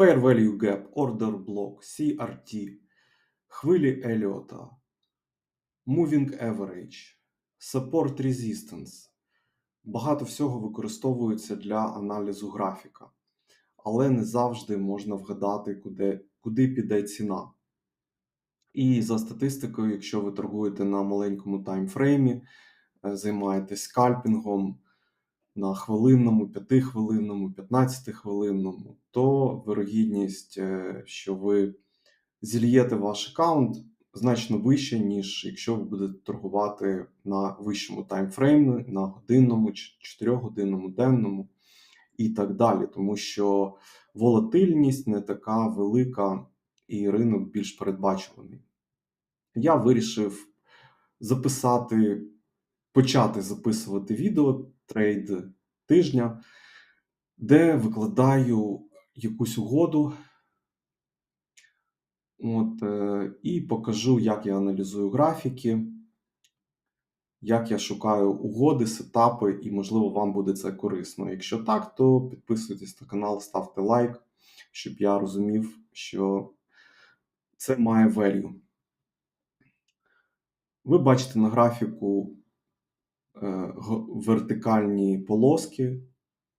Fair Value Gap, Order Block, CRT, хвилі Еліота, Moving Average, Support Resistance. Багато всього використовується для аналізу графіка, але не завжди можна вгадати, куди, куди піде ціна. І за статистикою, якщо ви торгуєте на маленькому таймфреймі, е, займаєтесь скальпінгом на хвилинному, 5-хвилинному, 15-хвилинному, то вирогідність, е, що ви зільєте ваш аккаунт, значно вища, ніж якщо ви будете торгувати на вищому таймфреймі, на годинному, 4-годинному, денному і так далі, тому що волатильність не така велика і ринок більш передбачуваний. Я вирішив записати, почати записувати відео трейд тижня, де викладаю якусь угоду. От, е, І покажу, як я аналізую графіки, як я шукаю угоди, сетапи, і, можливо, вам буде це корисно. Якщо так, то підписуйтесь на канал, ставте лайк, щоб я розумів, що це має value. Ви бачите на графіку вертикальні полоски,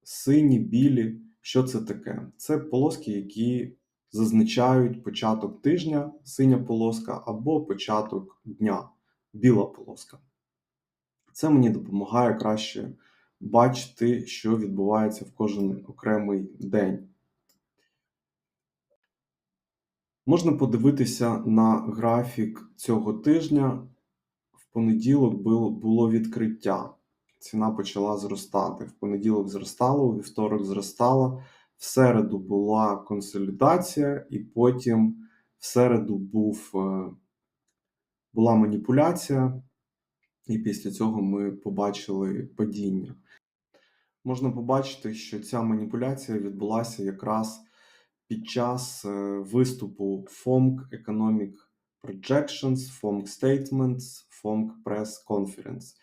сині, білі. Що це таке? Це полоски, які зазначають початок тижня, синя полоска, або початок дня, біла полоска. Це мені допомагає краще бачити, що відбувається в кожен окремий день. Можна подивитися на графік цього тижня. Понеділок було відкриття. Ціна почала зростати. В понеділок зростала, у вівторок зростала. В середу була консолідація, і потім в середу був, е, була маніпуляція, і після цього ми побачили падіння. Можна побачити, що ця маніпуляція відбулася якраз під час е, виступу FOMC Economic Projections, FOMC Statements, FOMC Press Conference.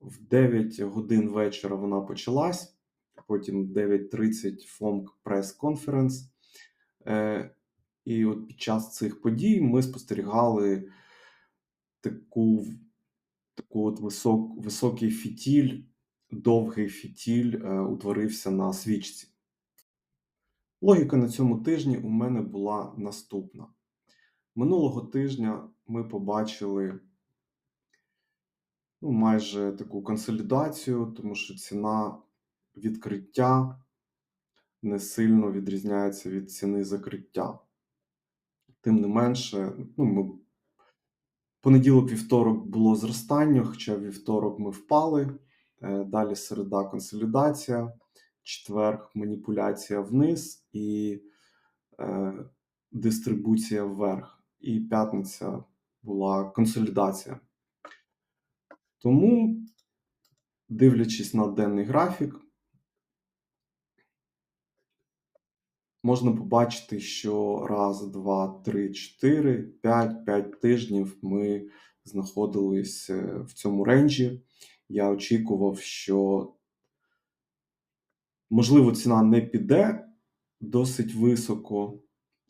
В 9 годин вечора вона почалась, потім 9.30 FOMC Press Conference. Е, і от під час цих подій ми спостерігали таку таку от висок, високий фітіль, довгий фітіль е, утворився на свічці. Логіка на цьому тижні у мене була наступна. Минулого тижня ми побачили ну, майже таку консолідацію, тому що ціна відкриття не сильно відрізняється від ціни закриття. Тим не менше, ну, ми... понеділок, вівторок було зростання, хоча вівторок ми впали. Е, далі середа консолідація четверг маніпуляція вниз і е, дистрибуція вверх. І п'ятниця була консолідація. Тому, дивлячись на денний графік, можна побачити, що раз, два, три, чотири, п'ять, п'ять тижнів ми знаходились в цьому ренджі. Я очікував, що Можливо, ціна не піде досить високо,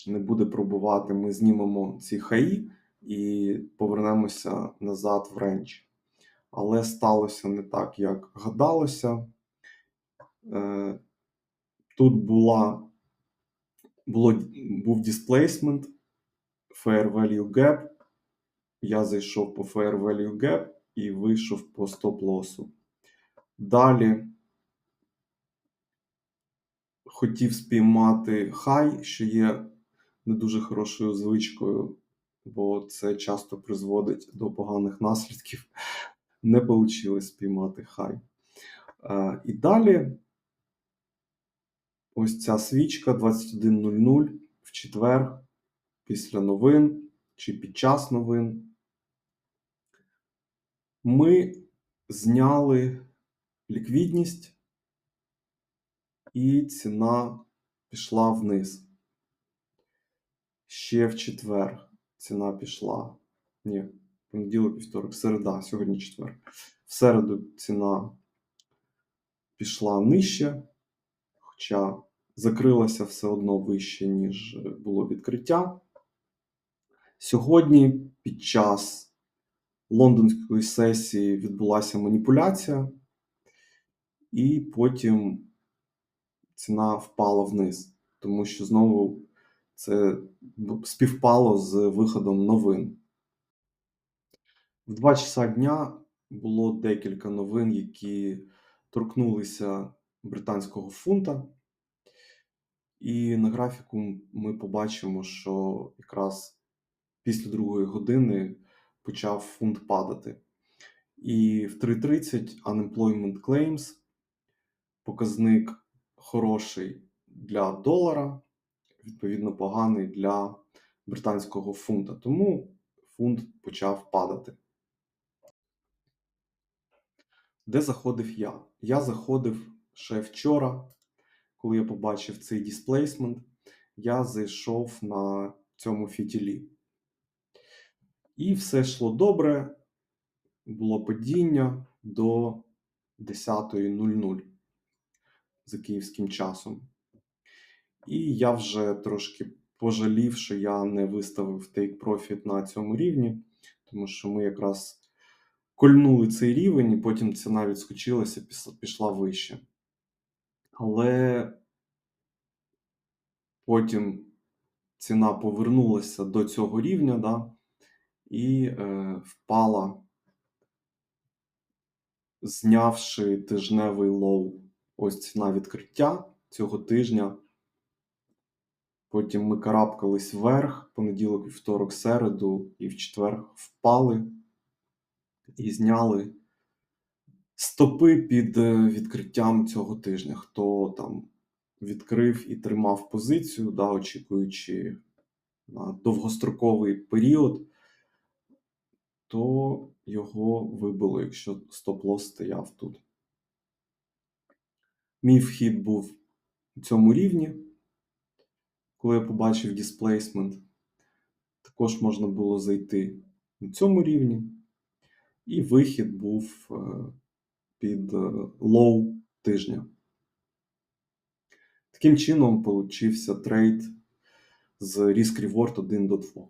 не буде пробувати. Ми знімемо ці хаї і повернемося назад в рендж. Але сталося не так, як гадалося. Е, тут була, було, був displacement, fair value gap. Я зайшов по fair value gap і вийшов по стоп-лосу. Далі хотів спіймати хай, що є не дуже хорошою звичкою, бо це часто призводить до поганих наслідків. Не вийшло спіймати хай. Е, і далі ось ця свічка 21.00 в четвер, після новин чи під час новин. Ми зняли ліквідність і ціна пішла вниз. Ще в четвер ціна пішла. Ні, понеділок, вівторок, середа, сьогодні четвер. В середу ціна пішла нижче, хоча закрилася все одно вище, ніж було відкриття. Сьогодні під час лондонської сесії відбулася маніпуляція, і потім ціна впала вниз, тому що знову це співпало з виходом новин. В 2 часа дня було декілька новин, які торкнулися британського фунта. І на графіку ми побачимо, що якраз після другої години почав фунт падати. І в 3.30 Unemployment Claims, показник хороший для долара, відповідно поганий для британського фунта. Тому фунт почав падати. Де заходив я? Я заходив ще вчора, коли я побачив цей дисплейсмент, я зайшов на цьому фітілі. І все йшло добре. Було падіння до 10.00 за київським часом. І я вже трошки пожалів, що я не виставив take profit на цьому рівні, тому що ми якраз кольнули цей рівень, і потім ціна відскочилася, пішла вище. Але потім ціна повернулася до цього рівня, да, і е, впала, знявши тижневий лоу. Ось ціна відкриття цього тижня. Потім ми карабкались вверх, понеділок, вівторок, середу, і в четвер впали і зняли стопи під е, відкриттям цього тижня. Хто там відкрив і тримав позицію, да, очікуючи на довгостроковий період, то його вибило, якщо стоп-лосс стояв тут. Мій вхід був у цьому рівні, коли я побачив дисплейсмент. Також можна було зайти на цьому рівні, і вихід був е, під лоу тижня. Таким чином, получився трейд з Risk Reward 1 до 2.